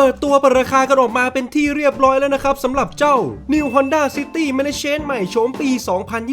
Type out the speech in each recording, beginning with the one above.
เปิดตัวเปิดราคากันออกมาเป็นที่เรียบร้อยแล้วนะครับสำหรับเจ้า New Honda City m a n a g e n ใหม่โฉมปี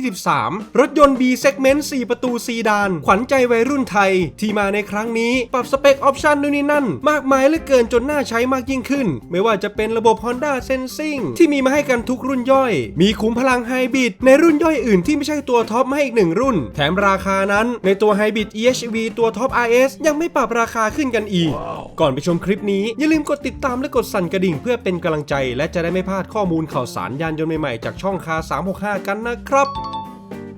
2023 รถยนต์ B Segment 4 ประตูซีดาน ขวัญใจวัยรุ่นไทย ที่มาในครั้งนี้ ปรับสเปคออปชันนู่นนี่นั่น มากมายเหลือเกินจนน่าใช้มากยิ่งขึ้น ไม่ว่าจะเป็นระบบ Honda Sensing ที่มีมาให้กันทุกรุ่นย่อย มีขุมพลังไฮบริดในรุ่นย่อยอื่นที่ไม่ใช่ตัวท็อปมาให้อีกหนึ่งรุ่น แถมราคานั้นในตัวไฮบริด EHV ตัวท็อป RS ยังไม่ปรับราคาขึ้นกันอีก ก่อนไปชมคลิปนี้อย่าลืมกดติดตามและกดสั่นกระดิ่งเพื่อเป็นกำลังใจ และจะได้ไม่พลาดข้อมูลข่าวสารยานยนต์ใหม่ๆ จากช่องคา 365 กันนะครับ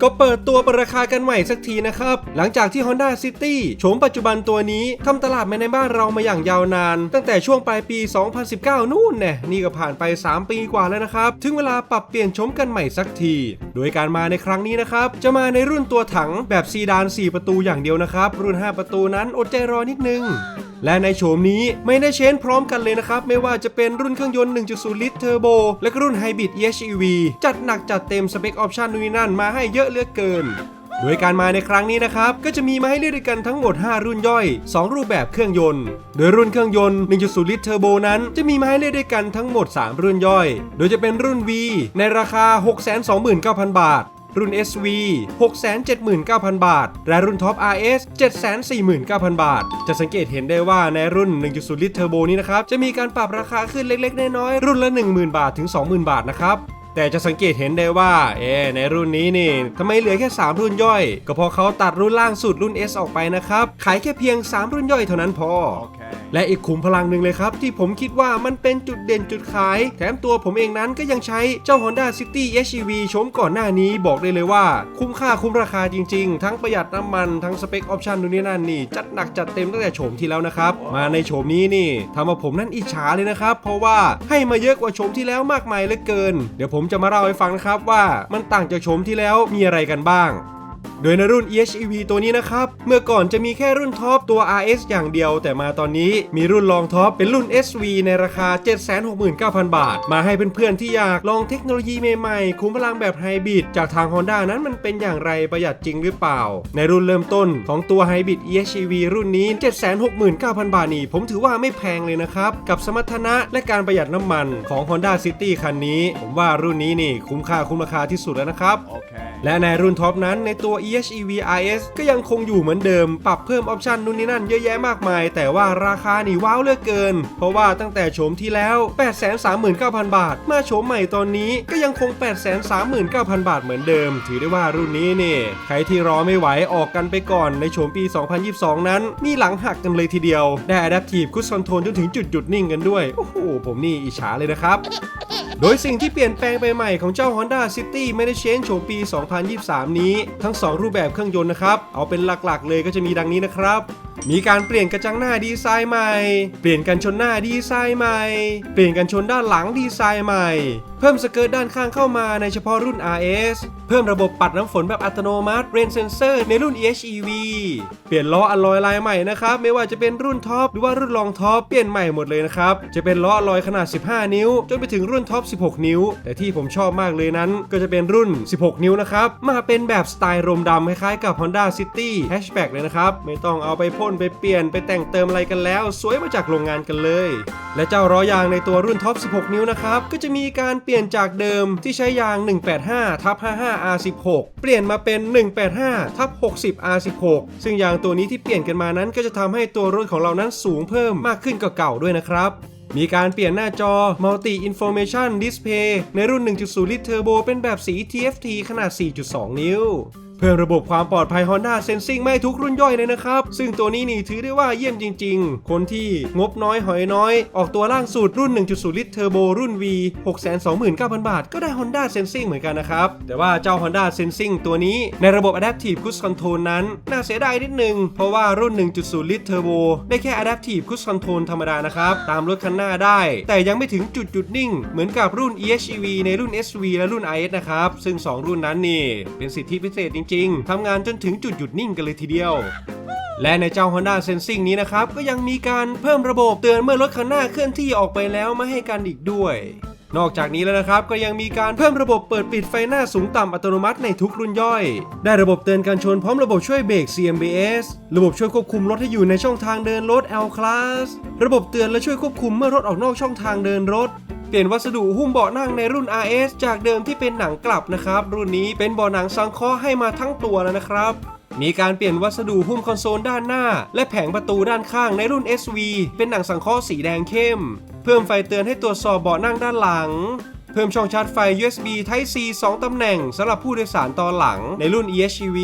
ก็เปิดตัวประราคากันใหม่สักทีนะครับ หลังจากที่ Honda City โฉมปัจจุบันตัวนี้ทำตลาดมาในบ้านเรามาอย่างยาวนาน ตั้งแต่ช่วงปลายปี 2019 นู่นแน่นี่ก็ผ่านไป 3 ปีกว่าแล้วนะครับ ถึงเวลาปรับเปลี่ยนโฉมกันใหม่สักที โดยการมาในครั้งนี้นะครับ จะมาในรุ่นตัวถังแบบซีดาน 4 ประตูอย่างเดียวนะครับ รุ่น 5 ประตูนั้นอดใจรอนิดนึงและในโฉมนี้ไม่ได้เชนพร้อมกันเลยนะครับ ไม่ว่าจะเป็นรุ่นเครื่องยนต์ 1.0 ลิตรเทอร์โบ และรุ่นไฮบริด EHEV จัดหนักจัดเต็มสเปคออปชันนู่นนนั่นมาให้เยอะเหลือเกินโดยการมาในครั้งนี้นะครับ ก็จะมีมาให้เลือกด้วยกันทั้งหมด 5 รุ่นย่อย 2 รูปแบบเครื่องยนต์ โดยรุ่นเครื่องยนต์ 1.0 ลิตรเทอร์โบนั้น จะมีมาให้เลือกด้วยกันทั้งหมด 3 รุ่นย่อย โดยจะเป็นรุ่น V ในราคา 629,000 บาท รุ่น SV 679,000 บาท และรุ่นท็อป RS 749,000 บาท จะสังเกตเห็นได้ว่าในรุ่น 1.0 ลิตรเทอร์โบนี้นะครับ จะมีการปรับราคาขึ้นเล็กๆ น้อยๆ รุ่นละ 10,000 บาทถึง 20,000 บาทนะครับแต่จะสังเกตเห็นได้ว่า เอ ในรุ่นนี้นี่ทำไมเหลือแค่ 3 รุ่นย่อย ก็เพราะเขาตัดรุ่นล่างสุดรุ่น S ออกไปนะครับ ขายแค่เพียง 3 รุ่นย่อยเท่านั้นพอ และอีกขุมพลังหนึ่งเลยครับ ที่ผมคิดว่ามันเป็นจุดเด่นจุดขาย แถมตัวผมเองนั้นก็ยังใช้เจ้า Honda City HEV ชมก่อนหน้านี้บอกได้เลยว่า คุ้มค่าคุ้มราคาจริงๆ ทั้งประหยัดน้ำมันทั้งสเปคออปชันนู่นนี่นั่นนี่ จัดหนักจัดเต็มตั้งแต่โฉมที่แล้วนะครับ มาในโฉมนี้นี่ทำมาผมนั่นอิจฉาเลยนะครับ เพราะว่าให้มาเยอะกว่าโฉมที่แล้วมากมายเหลือเกิน เดี๋ยวผมจะมาเล่าให้ฟังนะครับว่ามันต่างจากโฉมที่แล้วมีอะไรกันบ้าง โดยในรุ่น EHEV ตัวนี้นะครับ เมื่อก่อนจะมีแค่รุ่นท็อปตัว RS อย่างเดียว แต่มาตอนนี้มีรุ่นรองท็อปเป็นรุ่น SV ในราคา 769,000 บาท มาให้เพื่อนๆที่อยากลองเทคโนโลยีใหม่ๆ คุ้มพลังแบบไฮบริดจากทาง Honda นั้นมันเป็นอย่างไรประหยัดจริงหรือเปล่า ในรุ่นเริ่มต้นของตัวไฮบริด EHEV รุ่นนี้ 769,000 บาทนี่ผมถือว่าไม่แพงเลยนะครับ กับสมรรถนะและการประหยัดน้ำมันของ Honda City คันนี้ ผมว่ารุ่นนี้นี่คุ้มค่าคุ้มราคาที่สุดแล้วนะครับและในรุ่นท็อปนั้นในตัว EHEV RS ก็ยังคงอยู่เหมือนเดิม ปรับเพิ่มออปชันนู่นนี่นั่นเยอะแยะมากมาย แต่ว่าราคานี่ว้าวเหลือเกิน เพราะว่าตั้งแต่โฉมที่แล้ว 839,000 บาท มาโฉมใหม่ตอนนี้ก็ยังคง 839,000 บาทเหมือนเดิม ถือได้ว่ารุ่นนี้นี่ใครที่รอไม่ไหวออกกันไปก่อนในโฉมปี 2022 นั้น มีหลังหักกันเลยทีเดียว ได้ Adaptive Cruise Control จนถึงจุดหยุดนิ่งกันด้วย โอ้โห ผมนี่อิจฉาเลยนะครับโดยสิ่งที่เปลี่ยนแปลงไปใหม่ของเจ้า Honda City ไม่ได้เชนโฉมปี 2023 นี้ ทั้ง2 รูปแบบเครื่องยนต์นะครับ เอาเป็นหลักๆเลยก็จะมีดังนี้นะครับมีการเปลี่ยนกระจังหน้าดีไซน์ใหม่ เปลี่ยนกันชนหน้าดีไซน์ใหม่ เปลี่ยนกันชนด้านหลังดีไซน์ใหม่ เพิ่มสเกิร์ตด้านข้างเข้ามาในเฉพาะรุ่น RS เพิ่มระบบปัดน้ำฝนแบบอัตโนมัติ Rain Sensor ในรุ่น EHEV เปลี่ยนล้ออลลอยลายใหม่นะครับ ไม่ว่าจะเป็นรุ่นท็อปหรือว่ารุ่นรองท็อปเปลี่ยนใหม่หมดเลยนะครับ จะเป็นล้ออลลอยขนาด 15 นิ้ว จนไปถึงรุ่นท็อป 16 นิ้ว แต่ที่ผมชอบมากเลยนั้น ก็จะเป็นรุ่น 16 นิ้วนะครับมาเป็นแบบสไตล์รมดำคล้ายๆกับ Honda City Hatchback เลยนะครับไม่ต้องเอาไปพ่นไปเปลี่ยนไปแต่งเติมอะไรกันแล้ว สวยมาจากโรงงานกันเลย และเจ้าล้อยางในตัวรุ่นท็อป 16 นิ้วนะครับ ก็จะมีการเปลี่ยนจากเดิมที่ใช้ยาง 185ทับ55 R16 เปลี่ยนมาเป็น 185ทับ60 R16 ซึ่งยางตัวนี้ที่เปลี่ยนกันมานั้น ก็จะทำให้ตัวรถของเรานั้นสูงเพิ่มมากขึ้นกว่าเก่าด้วยนะครับมีการเปลี่ยนหน้าจอ Multi Information Display ในรุ่น 1.0 ลิตรเทอร์โบเป็นแบบสี TFT ขนาด 4.2 นิ้ว เพิ่มระบบความปลอดภัย Honda Sensing ไม่ทุกรุ่นย่อยเลยนะครับ ซึ่งตัวนี้นี่ถือได้ว่าเยี่ยมจริง ๆ คนที่งบน้อยหอยน้อย ออกตัวล่างสุดรุ่น 1.0 ลิตรเทอร์โบรุ่น V 629,000 บาท ก็ได้ Honda Sensing เหมือนกันนะครับ แต่ว่าเจ้า Honda Sensing ตัวนี้ในระบบ Adaptive Cruise Control นั้น น่าเสียดายนิดนึง เพราะว่ารุ่น 1.0 ลิตรเทอร์โบได้แค่ Adaptive Cruise Control ธรรมดานะครับ ตามรถคันหน้าได้ แต่ยังไม่ถึงจุดหยุดนิ่ง เหมือนกับรุ่น EHEV ในรุ่น SV และรุ่น IS นะครับซึ่ง 2 รุ่นนั้นนี่เป็นสิทธิพิเศษจริงๆทำงานจนถึงจุดหยุดนิ่งกันเลยทีเดียว และในเจ้า Honda Sensing นี้นะครับ ก็ยังมีการเพิ่มระบบเตือนเมื่อรถคันหน้าเคลื่อนที่ออกไปแล้วไมาให้กันอีกด้วยนอกจากนี้แล้วนะครับก็ยังมีการเพิ่มระบบเปิดปิดไฟหน้าสูงต่ำอัตโนมัติในทุกรุ่นย่อย ได้ระบบเตือนการชนพร้อมระบบช่วยเบรก CMBS ระบบช่วยควบคุมรถให้อยู่ในช่องทางเดินรถ L Class ระบบเตือนและช่วยควบคุมเมื่อรถออกนอกช่องทางเดินรถ เปลี่ยนวัสดุหุ้มเบาะนั่งในรุ่น RS จากเดิมที่เป็นหนังกลับนะครับ รุ่นนี้เป็นเบาะหนังสังเคราะห์ให้มาทั้งตัวแล้วนะครับมีการเปลี่ยนวัสดุหุ้มคอนโซลด้านหน้า และแผงประตูด้านข้างในรุ่น SV เป็นหนังสังเคราะห์สีแดงเข้ม เพิ่มไฟเตือนให้ตรวจสอบเบาะนั่งด้านหลัง เพิ่มช่องชาร์จไฟ USB Type C 2 ตำแหน่งสำหรับผู้โดยสารตอนหลังในรุ่น EHEV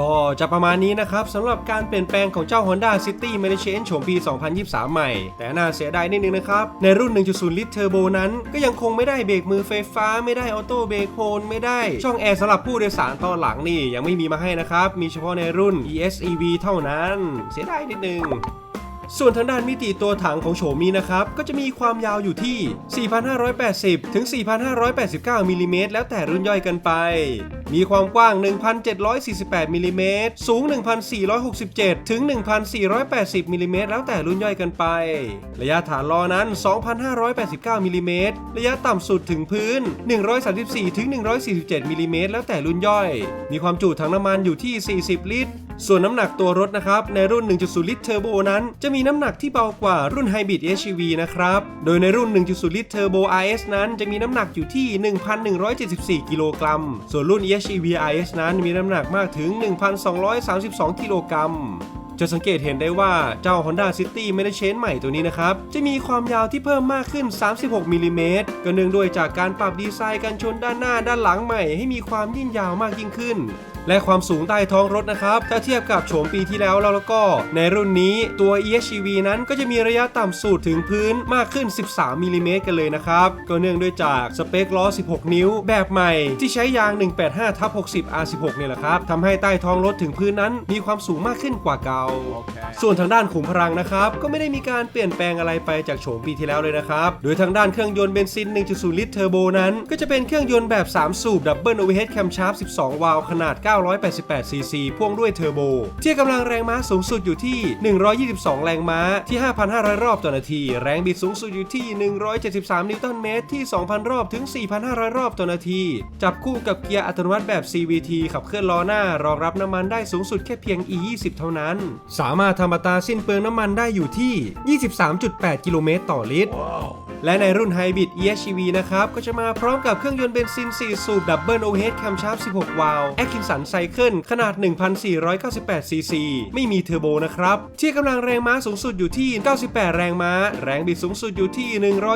ก็จะประมาณนี้นะครับสำหรับการเปลี่ยนแปลงของเจ้า Honda City m a n a g e n โฉมปี 2023 ใหม่ แต่น่าเสียดายนิดนึงนะครับ ในรุ่น 1.0 ลิตรเทอร์โบนั้นก็ยังคงไม่ได้เบรกมือไฟฟ้า ไม่ได้ออโต้เบรกโฮนไม่ได้ ช่องแอร์สำหรับผู้โดยสารตอนหลังนี่ยังไม่มีมาให้นะครับ มีเฉพาะในรุ่น ESEV เท่านั้น เสียดายนิดนึง ส่วนทางด้านมิติตัวถังของโฉมนี้นะครับ ก็จะมีความยาวอยู่ที่ 4,580 ถึง 4,589 มิลลิเมตรแล้วแต่รุ่นย่อยกันไป มีความกว้าง 1,748 มิลลิเมตร สูง 1,467 ถึง 1,480 มิลลิเมตรแล้วแต่รุ่นย่อยกันไป ระยะฐานล้อนั้น 2,589 มิลลิเมตร ระยะต่ำสุดถึงพื้น 134 ถึง 147 มิลลิเมตรแล้วแต่รุ่นย่อย มีความจุถังน้ำมันอยู่ที่ 40 ลิตร ส่วนน้ำหนักตัวรถนะครับในรุ่น 1.0 ลิตรเทอร์โบนั้น จะมีน้ำหนักที่เบากว่ารุ่น Hybrid SUV นะครับ โดยในรุ่น 1.0 ลิตรเทอร์โบ RS นั้นจะมีน้ำหนักอยู่ที่ 1,174 กิโลกรัม ส่วนรุ่น EHEV RS นั้นมีน้ำหนักมากถึง 1,232 กิโลกรัมจะสังเกตเห็นได้ว่าเจ้า Honda City m a n a g e n ใหม่ตัวนี้นะครับ จะมีความยาวที่เพิ่มมากขึ้น 36มิลลิเมตรก็เนื่องด้วยจากการปรับดีไซน์การชนด้านหน้าด้านหลังใหม่ให้มีความยิ่งยาวมากยิ่งขึ้น และความสูงใต้ท้องรถนะครับ ถ้าเทียบกับโฉมปีที่แล้วแล้วแล้วก็ในรุ่นนี้ตัว EHEV นั้นก็จะมีระยะต่ำสุดถึงพื้นมากขึ้น 13มิลลิเมตรกันเลยนะครับ ก็เนื่องด้วยจากสเปคล้อ 16 นิ้วแบบใหม่ที่ใช้ยาง 185ทับ60 R16 เนี่ยแหละครับทำให้ใต้ท้องรถถึงพื้นนั้นมีความสูงมากขึ้นกว่าเก่าส่วนทางด้านขุมพลังนะครับ ก็ไม่ได้มีการเปลี่ยนแปลงอะไรไปจากโฉมปีที่แล้วเลยนะครับ โดยทางด้านเครื่องยนต์เบนซิน 1.0 ลิตรเทอร์โบนั้น ก็จะเป็นเครื่องยนต์แบบ 3 สูบดับเบิลโอเวอร์เฮดแคมชาร์ป12 วาล์วขนาด988ซีซีพ่วงด้วยเทอร์โบ ที่กำลังแรงม้าสูงสุดอยู่ที่ 122 แรงม้าที่ 5,500 รอบต่อนาที แรงบิดสูงสุดอยู่ที่ 173 นิวตันเมตรที่ 2,000 รอบถึง 4,500 รอบต่อนาที จับคู่กับเกียร์อัตโนมัติแบบ CVT ขับเคลื่อนล้อหน้ารองรับน้ำมันได้สูงสุดแค่เพียง E20 เท่านั้น สามารถทำอัตราสิ้นเปลืองน้ำมันได้อยู่ที่ 23.8 กิโลเมตรต่อลิตร และในรุ่น Hybrid EHEV นะครับ ก็จะมาพร้อมกับเครื่องยนต์เบนซิน 4 สูบดับเบิลโอเฮดแคมชาร์ป16 วาล์ว Atkinson Cycle ขนาด 1,498ซีซีไม่มีเทอร์โบนะครับ ที่กำลังแรงม้าสูงสุดอยู่ที่ 98 แรงม้า แรงบิดสูงสุดอยู่ที่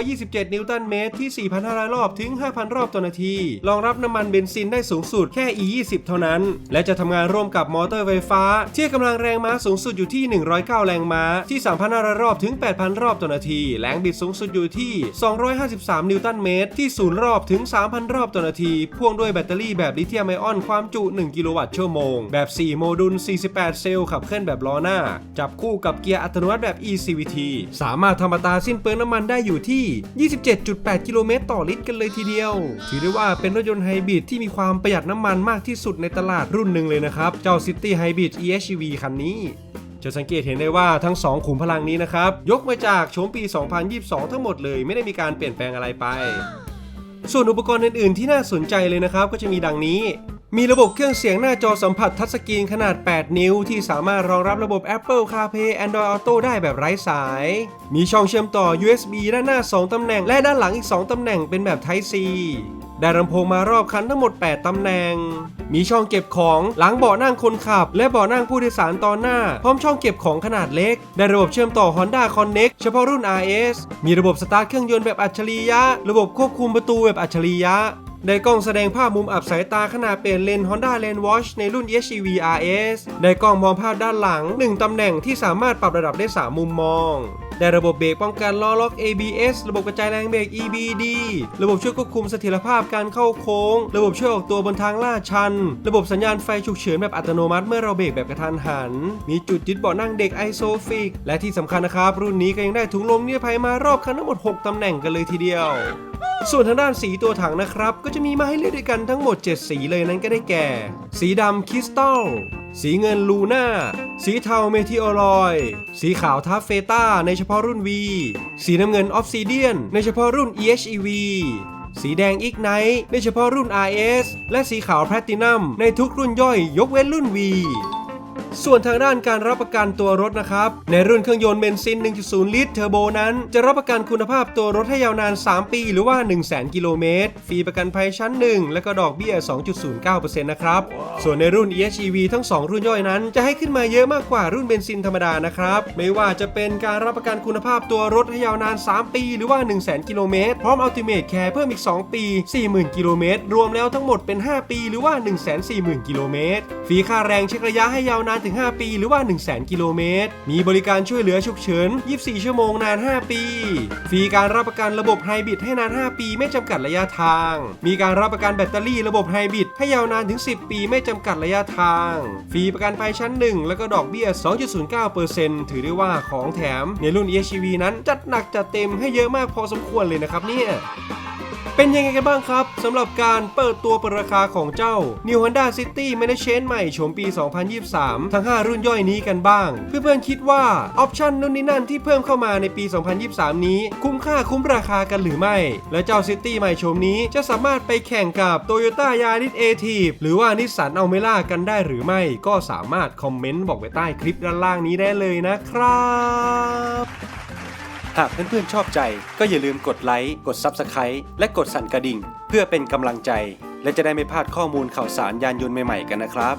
127 นิวตันเมตรที่ 4,500 รอบถึง 5,000 รอบต่อนาที รองรับน้ำมันเบนซินได้สูงสุดแค่ E20 เท่านั้น และจะทำงานร่วมกับมอเตอร์ไฟฟ้า ที่กำลังแรงม้าสูงสุดอยู่ที่ 109 แรงม้าที่ 3,500 รอบถึง 8,000 รอบต่อนาที แรงบิดสูงสุดอยู่ที่253 นิวตันเมตร ที่0รอบถึง 3,000 รอบต่อนาที พ่วงด้วยแบตเตอรี่แบบลิเธียมไอออนความจุ 1 กิโลวัตต์ชั่วโมง แบบ 4 โมดูล 48 เซลล์ขับเคลื่อนแบบล้อหน้า จับคู่กับเกียร์อัตโนมัติแบบ eCVT สามารถทำอัตราสิ้นเปลืองน้ำมันได้อยู่ที่ 27.8 กิโลเมตรต่อลิตรกันเลยทีเดียว ถือได้ว่าเป็นรถยนต์ไฮบริดที่มีความประหยัดน้ำมันมากที่สุดในตลาดรุ่นหนึ่งเลยนะครับ เจ้า City Hybrid EHEV คันนี้ จะสังเกตเห็นได้ว่าทั้ง 2 ขุมพลังนี้นะครับ ยกมาจากโฉมปี 2022 ทั้งหมดเลยไม่ได้มีการเปลี่ยนแปลงอะไรไป ส่วนอุปกรณ์อื่นๆ ที่น่าสนใจเลยนะครับ ก็จะมีดังนี้ มีระบบเครื่องเสียงหน้าจอสัมผัสทัชสกรีนขนาด 8 นิ้ว ที่สามารถรองรับระบบ Apple CarPlay Android Auto ได้แบบไร้สาย มีช่องเชื่อมต่อ USB ด้านหน้า 2 ตำแหน่ง และด้านหลังอีก 2 ตำแหน่งเป็นแบบ Type C ได้ลำโพงมารอบคันทั้งหมด 8 ตำแหน่ง มีช่องเก็บของหลังเบาะนั่งคนขับ และเบาะนั่งผู้โดยสารตอนหน้า พร้อมช่องเก็บของขนาดเล็ก ได้ระบบเชื่อมต่อ Honda Connect เฉพาะรุ่น RS มีระบบสตาร์ทเครื่องยนต์แบบอัจฉริยะ ระบบควบคุมประตูแบบอัจฉริยะได้กล้องแสดงภาพมุมอับสายตาขนาดเปลี่ยนเลน Honda Lane Watch ในรุ่น HEV RS ได้กล้องมองภาพด้านหลัง 1 ตำแหน่งที่สามารถปรับระดับได้ 3 มุมมอง ได้ระบบเบรกป้องกันล้อล็อก ABS ระบบกระจายแรงเบรก EBD ระบบช่วยควบคุมเสถียรภาพการเข้าโค้ง ระบบช่วยออกตัวบนทางลาดชัน ระบบสัญญาณไฟฉุกเฉินแบบอัตโนมัติเมื่อเราเบรกแบบกระทันหัน มีจุดยึดเบาะนั่งเด็กไอโซฟิก และที่สำคัญนะครับ รุ่นนี้ก็ยังได้ถุงลมนิรภัยมารอบคันทั้งหมด 6ตำแหน่งกันเลยทีเดียวส่วนทางด้านสีตัวถังนะครับ ก็จะมีมาให้เลือกด้วยกันทั้งหมด 7 สีเลยนั้นก็ได้แก่ สีดำคริสตัล สีเงินลูน่า สีเทาเมทิโอรอย สีขาวทัฟเฟต้าในเฉพาะรุ่น V สีน้ำเงินออฟซิเดียนในเฉพาะรุ่น EHEV สีแดงอีกไนท์ในเฉพาะรุ่น RS และสีขาวแพลตินัมในทุกรุ่นย่อยยกเว้นรุ่น V ส่วนทางด้านการรับประกันตัวรถนะครับ ในรุ่นเครื่องยนต์เบนซิน 1.0 ลิตรเทอร์โบนั้น จะรับประกันคุณภาพตัวรถให้ยาวนาน 3 ปี หรือว่า 100,000 กิโลเมตร ฟรีประกันภัยชั้น 1 และก็ดอกเบี้ย 2.09%นะครับ ส่วนในรุ่น EHEV ทั้ง 2 รุ่นย่อยนั้น จะให้ขึ้นมาเยอะมากกว่ารุ่นเบนซินธรรมดานะครับ ไม่ว่าจะเป็นการรับประกันคุณภาพตัวรถให้ยาวนาน 3 ปี หรือว่า 100,000 กิโลเมตร พร้อม Ultimate Care เพิ่มอีก 2 ปี 40,000 กิโลเมตร รวมแล้วทั้งหมดเป็น 5 ปี หรือว่า 140,000 กิโลเมตร ฟรีค่าแรงเช็คระยะให้ยาวนานถึง5ปี หรือว่า100,000 กิโลเมตร มีบริการช่วยเหลือฉุกเฉิน 24 ชั่วโมงนาน 5 ปี ฟรีการรับประกันระบบไฮบริดให้นาน 5 ปี ไม่จำกัดระยะทาง มีการรับประกันแบตเตอรี่ระบบไฮบริดให้ยาวนานถึง 10 ปี ไม่จำกัดระยะทาง ฟรีประกันภัยชั้น 1 แล้วก็ดอกเบี้ย 2.09%ถือได้ว่าของแถมในรุ่น EHEV นั้นจัดหนักจัดเต็มให้เยอะมากพอสมควรเลยนะครับเนี่ย เป็นยังไงกันบ้างครับสำหรับการเปิดตัวปราคาของเจ้า New Honda City m a n a g e m e n ใหม่โฉมปี 2023 ทั้ง 5 รุ่นย่อยนี้กันบ้าง เพื่อนๆคิดว่า ออปชันนู่นนี่นั่นที่เพิ่มเข้ามาในปี 2023 นี้ คุ้มค่าคุ้มราคากันหรือไม่ และเจ้า City ใหม่โฉมนี้จะสามารถไปแข่งกับ Toyota Yaris a t i v หรือว่า Nissan Almera กันได้หรือไม่ ก็สามารถคอมเมนต์บอกไว้ใต้คลิปด้านล่างนี้ได้เลยนะครับ หากเพื่อนๆชอบใจก็อย่าลืมกดไลค์ กด Subscribe และกดสั่นกระดิ่ง เพื่อเป็นกำลังใจ และจะได้ไม่พลาดข้อมูลข่าวสารยานยนต์ใหม่ๆกันนะครับ